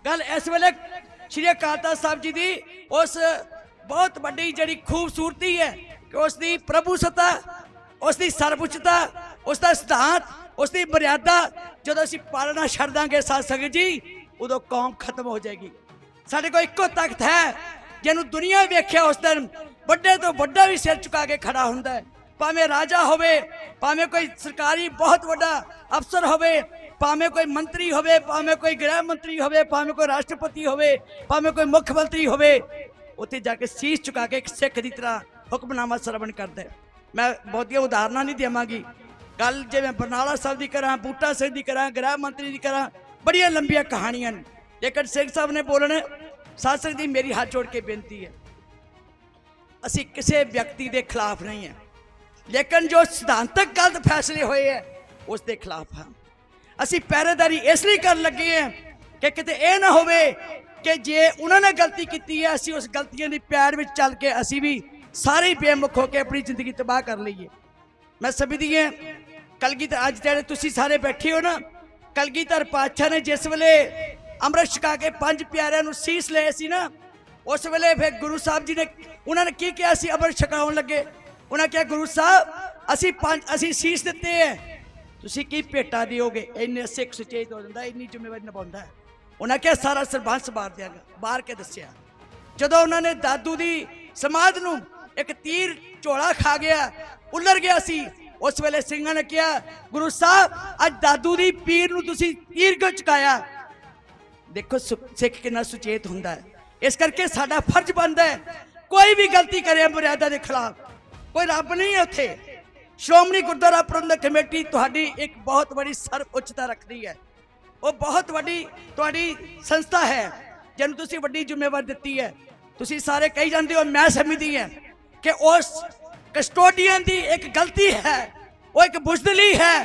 ਗੱਲ ਇਸ ਵੇਲੇ ਸ਼੍ਰੀ ਅਕਾਲ ਤਖਤ ਸਾਹਿਬ ਜੀ ਦੀ ਉਸ ਬਹੁਤ ਵੱਡੀ ਜਿਹੜੀ ਖੂਬਸੂਰਤੀ ਹੈ ਕਿ ਉਸ ਦੀ ਪ੍ਰਭੂ ਸਤਾ ਉਸ ਦੀ ਸਰਵਉੱਚਤਾ, ਉਸ ਦਾ ਸਿਧਾਂਤ ਉਸ ਦੀ ਮਰਿਆਦਾ ਜਦੋਂ ਅਸੀਂ ਪਾਲਣਾ ਛੱਡ ਦਾਂਗੇ ਸਾਧ ਸੰਗਤ ਜੀ, ਉਦੋਂ ਕੌਮ ਖਤਮ ਹੋ ਜਾਏਗੀ। ਸਾਡੇ ਕੋਲ ਇੱਕੋ ਤਖਤ ਹੈ, ਜਿਹਨੂੰ ਦੁਨੀਆ ਵੇਖਿਆ ਉਸ ਦਿਨ ਵੱਡੇ ਤੋਂ ਵੱਡਾ ਵੀ ਸਿਰ ਚੁਕਾ ਕੇ ਖੜਾ ਹੁੰਦਾ ਹੈ। ਭਾਵੇਂ ਰਾਜਾ ਹੋਵੇ, ਭਾਵੇਂ ਕੋਈ ਸਰਕਾਰੀ ਬਹੁਤ ਵੱਡਾ ਅਫਸਰ ਹੋਵੇ, ਭਾਵੇਂ ਕੋਈ ਮੰਤਰੀ ਹੋਵੇ, ਭਾਵੇਂ ਕੋਈ ਗ੍ਰਹਿ ਮੰਤਰੀ ਹੋਵੇ, ਭਾਵੇਂ ਕੋਈ ਰਾਸ਼ਟਰਪਤੀ ਹੋਵੇ, ਭਾਵੇਂ ਕੋਈ ਮੁੱਖ ਮੰਤਰੀ ਹੋਵੇ, ਉੱਥੇ ਜਾ ਕੇ ਸੀਸ ਚੁਕਾ ਕੇ ਇੱਕ ਸਿੱਖ ਦੀ ਤਰ੍ਹਾਂ ਹੁਕਮਨਾਮਾ ਸਰਵਣ ਕਰਦਾ ਮੈਂ ਬਹੁਤੀਆਂ ਉਦਾਹਰਨਾਂ ਨਹੀਂ ਦੇਵਾਂਗੀ। ਗੱਲ ਜਿਵੇਂ ਬਰਨਾਲਾ ਸਾਹਿਬ ਦੀ ਕਰਾਂ, ਬੂਟਾ ਸਿੰਘ ਦੀ ਕਰਾਂ, ਗ੍ਰਹਿ ਮੰਤਰੀ ਦੀ ਕਰਾਂ, ਬੜੀਆਂ ਲੰਬੀਆਂ ਕਹਾਣੀਆਂ ਨੇ। ਲੇਕਿਨ ਸਿੰਘ ਸਾਹਿਬ ਨੇ ਬੋਲਣ ਸਾਧ ਸੰਗਤ ਦੀ ਮੇਰੀ ਹੱਥ ਜੋੜ ਕੇ ਬੇਨਤੀ ਹੈ, ਅਸੀਂ ਕਿਸੇ ਵਿਅਕਤੀ ਦੇ ਖਿਲਾਫ ਨਹੀਂ ਹੈ। ਲੇਕਿਨ ਜੋ ਸਿਧਾਂਤਕ ਗਲਤ ਫੈਸਲੇ ਹੋਏ ਹੈ, ਉਸ ਦੇ ਖਿਲਾਫ ਹਾਂ। ਅਸੀਂ ਪਹਿਰੇਦਾਰੀ ਇਸ ਲਈ ਕਰਨ ਲੱਗੇ ਹਾਂ ਕਿ ਕਿਤੇ ਇਹ ਨਾ ਹੋਵੇ ਕਿ ਜੇ ਉਹਨਾਂ ਨੇ ਗਲਤੀ ਕੀਤੀ ਹੈ, ਅਸੀਂ ਉਸ ਗਲਤੀਆਂ ਦੀ ਪਿਆਰ ਵਿੱਚ ਚੱਲ ਕੇ ਅਸੀਂ ਵੀ ਸਾਰੇ ਹੀ ਬੇਮੁਖ ਹੋ ਕੇ ਆਪਣੀ ਜ਼ਿੰਦਗੀ ਤਬਾਹ ਕਰ ਲਈਏ। ਮੈਂ ਸਮਝਦੀ ਹਾਂ ਕਲਗੀਧਰ, ਅੱਜ ਜਿਹੜੇ ਤੁਸੀਂ ਸਾਰੇ ਬੈਠੇ ਹੋ ਨਾ, ਕਲਗੀਧਰ ਪਾਤਸ਼ਾਹ ਨੇ ਜਿਸ ਵੇਲੇ ਅੰਮ੍ਰਿਤ ਛਕਾ ਕੇ ਪੰਜ ਪਿਆਰਿਆਂ ਨੂੰ ਸੀਸ ਲਏ ਸੀ ਨਾ, ਉਸ ਵੇਲੇ ਫਿਰ ਗੁਰੂ ਸਾਹਿਬ ਜੀ ਨੇ, ਉਹਨਾਂ ਨੇ ਕੀ ਕਿਹਾ ਸੀ? ਅੰਮ੍ਰਿਤ ਛਕਾਉਣ ਲੱਗੇ। ਉਹਨਾਂ ਕਿਹਾ, ਗੁਰੂ ਸਾਹਿਬ, ਅਸੀਂ ਪੰਜ, ਅਸੀਂ ਸੀਸ ਦਿੱਤੇ ਹੈ। ਤੁਸੀਂ ਕੀ ਭੇਟਾ ਦਿਓਗੇ? ਇੰਨੇ ਸਿੱਖ ਸੁਚੇਤ ਹੋ ਜਾਂਦਾ, ਇੰਨੀ ਜ਼ਿੰਮੇਵਾਰੀ ਨਿਭਾਉਂਦਾ ਉਹਨਾਂ ਕਿਹਾ, ਸਾਰਾ ਸਰਬੰਸ ਬਾਰ ਦਿਆਂਗਾ, ਬਾਹਰ ਕੇ ਦੱਸਿਆ। ਜਦੋਂ ਉਹਨਾਂ ਨੇ ਦਾਦੂ ਦੀ ਸਮਾਧ ਨੂੰ ਇੱਕ ਤੀਰ ਝੋਲਾ ਖਾ ਗਿਆ, ਉੱਲਰ ਗਿਆ ਸੀ ਉਸ ਵੇਲੇ ਸਿੰਘਾਂ ਨੇ ਕਿਹਾ, ਗੁਰੂ ਸਾਹਿਬ, ਅੱਜ ਦਾਦੂ ਦੀ ਪੀਰ ਨੂੰ ਤੁਸੀਂ ਤੀਰ ਕਿਉਂ ਚੁਕਾਇਆ ਦੇਖੋ ਸੁ- ਸਿੱਖ ਕਿੰਨਾ ਸੁਚੇਤ ਹੁੰਦਾ ਹੈ। ਇਸ ਕਰਕੇ ਸਾਡਾ ਫਰਜ਼ ਬਣਦਾ ਹੈ, ਕੋਈ ਵੀ ਗਲਤੀ ਕਰੇ ਮਰਿਆਦਾ ਦੇ ਖਿਲਾਫ। ਕੋਈ ਰੱਬ ਨਹੀਂ ਹੈ ਉੱਥੇ। ਸ਼੍ਰੋਮਣੀ ਗੁਰਦੁਆਰਾ ਪ੍ਰਬੰਧਕ ਕਮੇਟੀ ਤੁਹਾਡੀ ਇੱਕ ਬਹੁਤ ਵੱਡੀ ਸਰਵ ਉੱਚਤਾ ਰੱਖਦੀ ਹੈ। ਉਹ ਬਹੁਤ ਵੱਡੀ ਤੁਹਾਡੀ ਸੰਸਥਾ ਹੈ, ਜਿਹਨੂੰ ਤੁਸੀਂ ਵੱਡੀ ਜ਼ਿੰਮੇਵਾਰੀ ਦਿੱਤੀ ਹੈ। ਤੁਸੀਂ ਸਾਰੇ ਕਹੀ ਜਾਂਦੇ ਹੋ, ਮੈਂ ਸਮਝਦੀ ਹਾਂ ਕਿ ਉਸ ਕਸਟੋਡੀਅਨ ਦੀ ਇੱਕ ਗਲਤੀ ਹੈ, ਉਹ ਇੱਕ ਬੁਜ਼ਦਲੀ ਹੈ,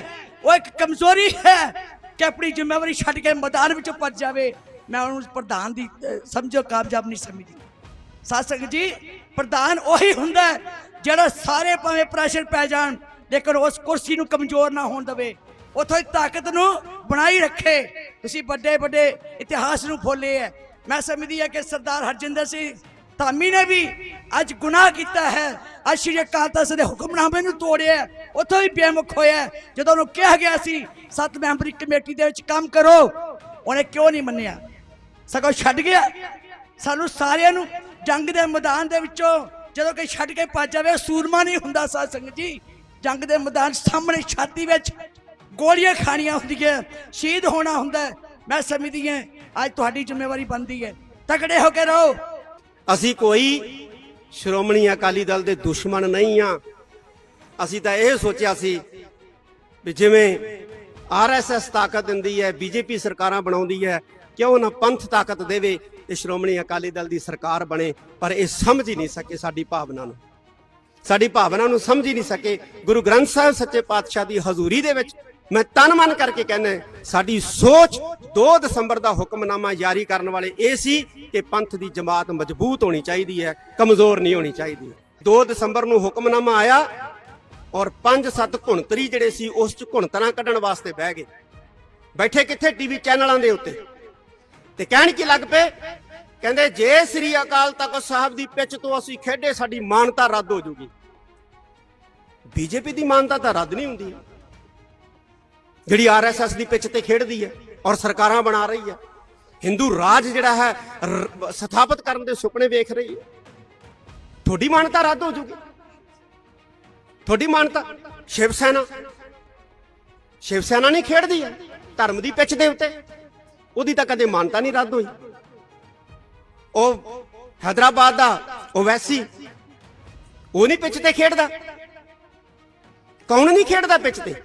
ਉਹ ਇੱਕ ਕਮਜ਼ੋਰੀ ਹੈ ਕਿ ਆਪਣੀ ਜ਼ਿੰਮੇਵਾਰੀ ਛੱਡ ਕੇ ਮੈਦਾਨ ਵਿੱਚੋਂ ਭੱਜ ਜਾਵੇ। ਮੈਂ ਉਹਨੂੰ ਪ੍ਰਧਾਨ ਦੀ ਸਮਝੋ ਕਾਮਯਾਬ ਨਹੀਂ ਸਮਝਦੀ। ਸਾਧ ਸੰਗਤ ਜੀ, ਪ੍ਰਧਾਨ ਉਹੀ ਹੁੰਦਾ ਜਿਹੜਾ ਸਾਰੇ ਭਾਵੇਂ ਪ੍ਰੈਸ਼ਰ ਪੈ ਜਾਣ, ਲੇਕਿਨ ਉਸ ਕੁਰਸੀ ਨੂੰ ਕਮਜ਼ੋਰ ਨਾ ਹੋਣ ਦੇਵੇ। ਉਥੋਂ ਦੀ ਤਾਕਤ ਨੂੰ ਬਣਾਈ ਰੱਖੇ। ਤੁਸੀਂ ਵੱਡੇ ਵੱਡੇ ਇਤਿਹਾਸ ਨੂੰ ਫੋਲੇ ਹੈ। ਮੈਂ ਸਮਝਦੀ ਹਾਂ ਕਿ ਸਰਦਾਰ ਹਰਜਿੰਦਰ ਸਿੰਘ ਧਾਮੀ ਨੇ ਵੀ ਅੱਜ ਗੁਨਾਹ ਕੀਤਾ ਹੈ। ਅੱਜ ਸ਼੍ਰੀ ਅਕਾਲ ਤਖਤ ਦੇ ਹੁਕਮਨਾਮੇ ਨੂੰ ਤੋੜਿਆ ਉੱਥੋਂ ਵੀ ਬੇਮੁਖ ਹੋਇਆ ਜਦੋਂ ਉਹਨੂੰ ਕਿਹਾ ਗਿਆ ਸੀ, ਸੱਤ ਮੈਂਬਰੀ ਕਮੇਟੀ ਦੇ ਵਿੱਚ ਕੰਮ ਕਰੋ, ਉਹਨੇ ਕਿਉਂ ਨਹੀਂ ਮੰਨਿਆ? ਸਗੋਂ ਛੱਡ ਗਿਆ। ਸਾਨੂੰ ਸਾਰਿਆਂ ਨੂੰ ਜੰਗ ਦੇ ਮੈਦਾਨ ਦੇ ਵਿੱਚੋਂ ਜਦੋਂ ਕਿ ਛੱਡ ਕੇ ਭੱਜ ਜਾਵੇ, ਸੂਰਮਾ ਨਹੀਂ ਹੁੰਦਾ ਸਾਧ ਸੰਗਤ ਜੀ। ਜੰਗ ਦੇ ਮੈਦਾਨ ਸਾਹਮਣੇ ਛਾਤੀ ਵਿੱਚ ਗੋਲੀਆਂ ਖਾਣੀਆਂ ਹੁੰਦੀਆਂ, ਸ਼ਹੀਦ ਹੋਣਾ ਹੁੰਦਾ। ਮੈਂ ਸਮਝਦੀ ਹਾਂ, ਅੱਜ ਤੁਹਾਡੀ ਜ਼ਿੰਮੇਵਾਰੀ ਬਣਦੀ ਹੈ। ਤਕੜੇ ਹੋ ਕੇ ਰਹੋ। ਅਸੀਂ ਕੋਈ ਸ਼੍ਰੋਮਣੀ ਅਕਾਲੀ ਦਲ ਦੇ ਦੁਸ਼ਮਣ ਨਹੀਂ ਆ। ਅਸੀਂ ਤਾਂ ਇਹ ਸੋਚਿਆ ਸੀ ਵੀ ਜਿਵੇਂ ਆਰਐਸਐਸ ਤਾਕਤ ਦਿੰਦੀ ਹੈ ਬੀਜੇਪੀ ਸਰਕਾਰਾਂ ਬਣਾਉਂਦੀ ਹੈ, ਕਿਉਂ ਨਾ ਪੰਥ ਤਾਕਤ ਦੇਵੇ ਤੇ ਸ਼੍ਰੋਮਣੀ ਅਕਾਲੀ ਦਲ ਦੀ ਸਰਕਾਰ ਬਣੇ। ਪਰ ਇਹ ਸਮਝ ਹੀ ਨਹੀਂ ਸਕੇ ਸਾਡੀ ਭਾਵਨਾ ਨੂੰ। ਸਾਡੀ ਭਾਵਨਾ ਨੂੰ ਸਮਝ ਹੀ ਨਹੀਂ ਸਕੇ। ਗੁਰੂ ਗ੍ਰੰਥ ਸਾਹਿਬ ਸੱਚੇ ਪਾਤਸ਼ਾਹ ਦੀ ਹਜ਼ੂਰੀ ਦੇ ਵਿੱਚ ਮੈਂ ਤਨ ਮਨ ਕਰਕੇ ਕਹਿੰਦਾ ਸਾਡੀ ਸੋਚ 2 ਦਸੰਬਰ ਦਾ ਹੁਕਮਨਾਮਾ ਜਾਰੀ ਕਰਨ ਵਾਲੇ ਇਹ ਸੀ ਕਿ ਪੰਥ ਦੀ ਜਮਾਤ ਮਜ਼ਬੂਤ ਹੋਣੀ ਚਾਹੀਦੀ ਹੈ, ਕਮਜ਼ੋਰ ਨਹੀਂ ਹੋਣੀ ਚਾਹੀਦੀ। 2 ਦਸੰਬਰ ਨੂੰ ਹੁਕਮਨਾਮਾ ਆਇਆ ਔਰ 5-7 ਘੁਣਤਰੀ ਜਿਹੜੇ ਸੀ ਉਸ ਚ ਘੁਣਤਰਾਂ ਕੱਢਣ ਵਾਸਤੇ ਬਹਿ ਗਏ। ਬੈਠੇ ਕਿੱਥੇ ਟੀਵੀ ਚੈਨਲਾਂ ਦੇ ਉੱਤੇ? ਤੇ ਕਹਿਣ ਕੀ ਲੱਗ ਪਏ? ਕਹਿੰਦੇ, ਜੇ ਸ੍ਰੀ ਅਕਾਲ ਤਖਤ ਸਾਹਿਬ ਦੀ ਪਿੱਚ ਤੋਂ ਅਸੀਂ ਖੇਡੇ, ਸਾਡੀ ਮਾਨਤਾ ਰੱਦ ਹੋ ਜੂਗੀ। ਬੀਜੇਪੀ ਦੀ ਮਾਨਤਾ ਤਾਂ ਰੱਦ ਨਹੀਂ ਹੁੰਦੀ। ਜਿਹੜੀ ਆਰਐਸਐਸ ਦੀ ਪਿੱਚ ਤੇ ਖੇਡਦੀ ਹੈ ਔਰ ਸਰਕਾਰਾਂ ਬਣਾ ਰਹੀ ਹੈ। ਹਿੰਦੂ ਰਾਜ ਜਿਹੜਾ ਹੈ, ਰ- ਸਥਾਪਿਤ ਕਰਨ ਦੇ ਸੁਪਨੇ ਵੇਖ ਰਹੀ ਹੈ। ਤੁਹਾਡੀ ਮਾਨਤਾ ਰੱਦ ਹੋ ਜੂਗੀ। ਤੁਹਾਡੀ ਮਾਨਤਾ, ਸ਼ਿਵ ਸੈਨਾ। ਸ਼ਿਵ ਸੈਨਾ ਨਹੀਂ ਖੇਡਦੀ ਹੈ, ਧਰਮ ਦੀ ਪਿੱਚ ਦੇ ਉੱਤੇ। ਉਹਦੀ ਤਾਂ ਕਦੇ ਮਾਨਤਾ ਨਹੀਂ ਰੱਦ ਹੋਈ। ਉਹ ਹੈਦਰਾਬਾਦ ਦਾ ਓਵੈਸੀ, ਉਹ ਨਹੀਂ ਪਿੱਚ ਤੇ ਖੇਡਦਾ। ਕੌਣ ਨਹੀਂ ਖੇਡਦਾ ਪਿੱਚ ਤੇ?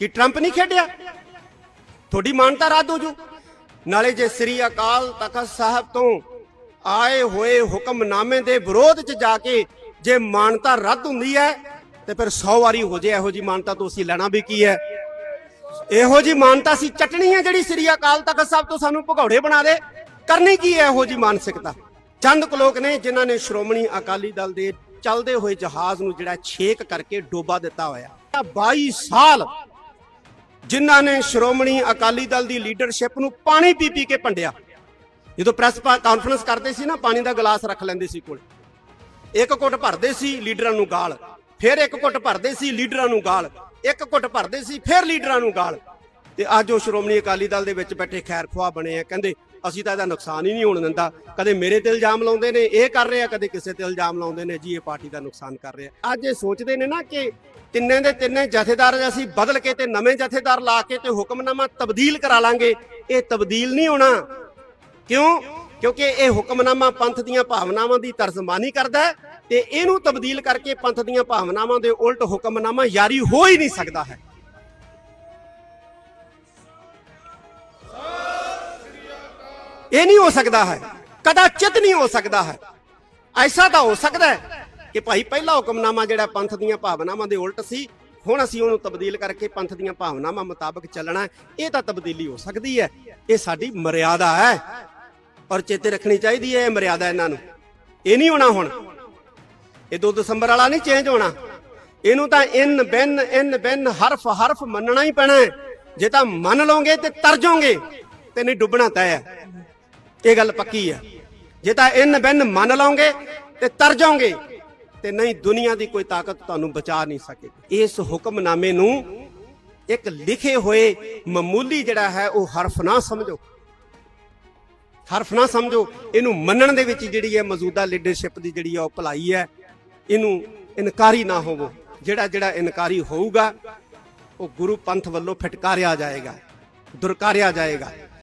ਕਿ ਟਰੰਪ ਨਹੀਂ ਖੇਡਿਆ? ਤੁਹਾਡੀ ਮਾਨਤਾ ਰੱਦ ਹੋ ਜੂ। ਨਾਲੇ ਜੇ ਸ੍ਰੀ ਅਕਾਲ ਤਖਤ ਸਾਹਿਬ ਤੋਂ ਆਏ ਹੋਏ ਹੁਕਮਨਾਮੇ ਦੇ ਵਿਰੋਧ 'ਚ ਜਾ ਕੇ ਜੇ ਮਾਨਤਾ ਰੱਦ ਹੁੰਦੀ ਹੈ, ਤੇ ਫਿਰ 100 ਵਾਰੀ ਹੋ ਜੇ ਇਹੋ ਜੀ ਮਾਨਤਾ ਤੋਂ ਅਸੀਂ ਲੈਣਾ ਵੀ ਕੀ ਹੈ? ਇਹੋ ਜੀ ਮਾਨਤਾ ਸੀ ਚਟਣੀ ਹੈ ਜਿਹੜੀ ਸ੍ਰੀ ਅਕਾਲ ਤਖਤ ਸਾਹਿਬ ਤੋਂ ਸਾਨੂੰ ਭਗੌੜੇ ਬਣਾ ਦੇ। ਕਰਨੀ ਕੀ ਹੈ ਇਹੋ ਜੀ ਮਾਨਸਿਕਤਾ? ਚੰਦ ਕੁ ਲੋਕ ਨੇ ਜਿਨ੍ਹਾਂ ਨੇ ਸ਼੍ਰੋਮਣੀ ਅਕਾਲੀ ਦਲ ਦੇ ਚੱਲਦੇ ਹੋਏ ਜਹਾਜ਼ ਨੂੰ ਜਿਹੜਾ ਛੇਕ ਕਰਕੇ ਡੋਬਾ ਦਿੱਤਾ ਹੋਇਆ। 22 ਸਾਲ ਜਿਨ੍ਹਾਂ ਨੇ ਸ਼੍ਰੋਮਣੀ ਅਕਾਲੀ ਦਲ ਦੀ ਲੀਡਰਸ਼ਿਪ ਨੂੰ ਪਾਣੀ ਪੀ ਪੀ ਕੇ ਭੰਡਿਆ ਜਦੋਂ ਪ੍ਰੈਸ ਕਾਨਫਰੰਸ ਕਰਦੇ ਸੀ ਨਾ, ਪਾਣੀ ਦਾ ਗਲਾਸ ਰੱਖ ਲੈਂਦੇ ਸੀ ਕੋਲ। ਇੱਕ ਘੁੱਟ ਭਰਦੇ ਸੀ ਲੀਡਰਾਂ ਨੂੰ ਗਾਲ, ਫਿਰ ਇੱਕ ਘੁੱਟ ਭਰਦੇ ਸੀ ਲੀਡਰਾਂ ਨੂੰ ਗਾਲ, ਇੱਕ ਘੁੱਟ ਭਰਦੇ ਸੀ ਫਿਰ ਲੀਡਰਾਂ ਨੂੰ ਗਾਲ। ਤੇ ਅੱਜ ਉਹ ਸ਼੍ਰੋਮਣੀ ਅਕਾਲੀ ਦਲ ਦੇ ਵਿੱਚ ਬੈਠੇ ਖੈਰ ਖੁਆ ਬਣੇ ਆ, ਕਹਿੰਦੇ ਅਸੀਂ ਤਾਂ ਇਹਦਾ ਨੁਕਸਾਨ ਹੀ ਨਹੀਂ ਹੋਣ ਦਿੰਦਾ। ਕਦੇ ਮੇਰੇ ਤੇ ਇਲਜ਼ਾਮ ਲਾਉਂਦੇ ਨੇ, ਇਹ ਕਰ ਰਹੇ ਆ ਕਦੇ ਕਿਸੇ ਤੇ ਇਲਜ਼ਾਮ ਲਾਉਂਦੇ ਨੇ, ਜੀ ਇਹ ਪਾਰਟੀ ਦਾ ਨੁਕਸਾਨ ਕਰ ਰਹੇ। ਆ ਅੱਜ ਇਹ ਸੋਚਦੇ ਨੇ ਨਾ ਕਿ ਤਿੰਨੇ ਦੇ ਤਿੰਨੇ ਜਥੇਦਾਰ ਅਸੀਂ ਬਦਲ ਕੇ ਤੇ ਨਵੇਂ ਜਥੇਦਾਰ ਲਾ ਕੇ ਤੇ ਹੁਕਮਨਾਮਾ ਤਬਦੀਲ ਕਰਾ ਲਾਂਗੇ, ਇਹ ਤਬਦੀਲ ਨਹੀਂ ਹੋਣਾ। ਕਿਉਂ? ਕਿਉਂਕਿ ਇਹ ਹੁਕਮਨਾਮਾ ਪੰਥ ਦੀਆਂ ਭਾਵਨਾਵਾਂ ਦੀ ਤਰਜਮਾਨੀ ਕਰਦਾ ਹੈ ਤੇ ਇਹਨੂੰ ਤਬਦੀਲ ਕਰਕੇ ਪੰਥ ਦੀਆਂ ਭਾਵਨਾਵਾਂ ਦੇ ਉਲਟ ਹੁਕਮਨਾਮਾ ਜਾਰੀ ਹੋ ਹੀ ਨਹੀਂ ਸਕਦਾ ਹੈ। ਇਹ ਨਹੀਂ ਹੋ ਸਕਦਾ ਹੈ। ਕਦਾਚਿਤ ਨਹੀਂ ਹੋ ਸਕਦਾ ਹੈ। ਐਸਾ ਤਾਂ ਹੋ ਸਕਦਾ ਹੈ ਕਿ ਭਾਈ ਪਹਿਲਾ ਹੁਕਮਨਾਮਾ ਜਿਹੜਾ ਪੰਥ ਦੀਆਂ ਭਾਵਨਾਵਾਂ ਦੇ ਉਲਟ ਸੀ, ਹੁਣ ਅਸੀਂ ਉਹਨੂੰ ਤਬਦੀਲ ਕਰਕੇ ਪੰਥ ਦੀਆਂ ਭਾਵਨਾਵਾਂ ਮੁਤਾਬਕ ਚੱਲਣਾ ਇਹ ਤਾਂ ਤਬਦੀਲੀ ਹੋ ਸਕਦੀ ਹੈ। ਇਹ ਸਾਡੀ ਮਰਿਆਦਾ ਹੈ। ਔਰ ਚੇਤੇ ਰੱਖਣੀ ਚਾਹੀਦੀ ਹੈ ਇਹ ਮਰਿਆਦਾ ਇਹਨਾਂ ਨੂੰ। ਇਹ ਨਹੀਂ ਹੋਣਾ ਹੁਣ। ਇਹ 2 ਦਸੰਬਰ ਵਾਲਾ ਨਹੀਂ ਚੇਂਜ ਹੋਣਾ। ਇਹਨੂੰ ਤਾਂ ਇਨ, ਬਿਨ ਇਨ, ਬਿਨ, ਹਰਫ ਹਰਫ ਮੰਨਣਾ ਹੀ ਪੈਣਾ ਜੇ ਤਾਂ ਮੰਨ ਲਓਗੇ ਤੇ ਤਰ ਜਾਓਗੇ ਤੇ ਨਹੀਂ ਡੁੱਬਣਾ ਤੈਅ। ਹੈ ਇਹ ਗੱਲ ਪੱਕੀ ਹੈ ਜੇ ਤਾਂ ਇਨ ਬਿਨ ਮੰਨ ਲਓਗੇ ਤੇ ਤਰ ਜਾਓਗੇ ਤੇ ਨਹੀਂ ਦੁਨੀਆ ਦੀ ਕੋਈ ਤਾਕਤ ਤੁਹਾਨੂੰ ਬਚਾ ਨਹੀਂ ਸਕੇਗੀ। ਇਸ ਹੁਕਮਨਾਮੇ ਨੂੰ ਇੱਕ ਲਿਖੇ ਹੋਏ ਮਾਮੂਲੀ ਜਿਹੜਾ ਹੈ ਉਹ ਹਰਫ ਨਾ ਸਮਝੋ। ਹਰਫ ਨਾ ਸਮਝੋ। ਇਹਨੂੰ ਮੰਨਣ ਦੇ ਵਿੱਚ ਜਿਹੜੀ ਹੈ ਮੌਜੂਦਾ ਲੀਡਰਸ਼ਿਪ ਦੀ ਜਿਹੜੀ ਹੈ ਉਹ ਭਲਾਈ ਹੈ, ਇਹਨੂੰ ਇਨਕਾਰੀ ਨਾ ਹੋਵੋ। ਜਿਹੜਾ ਜਿਹੜਾ ਇਨਕਾਰੀ ਹੋਊਗਾ, ਉਹ ਗੁਰੂ ਪੰਥ ਵੱਲੋਂ ਫਟਕਾਰਿਆ ਜਾਏਗਾ, ਦੁਰਕਾਰਿਆ ਜਾਏਗਾ।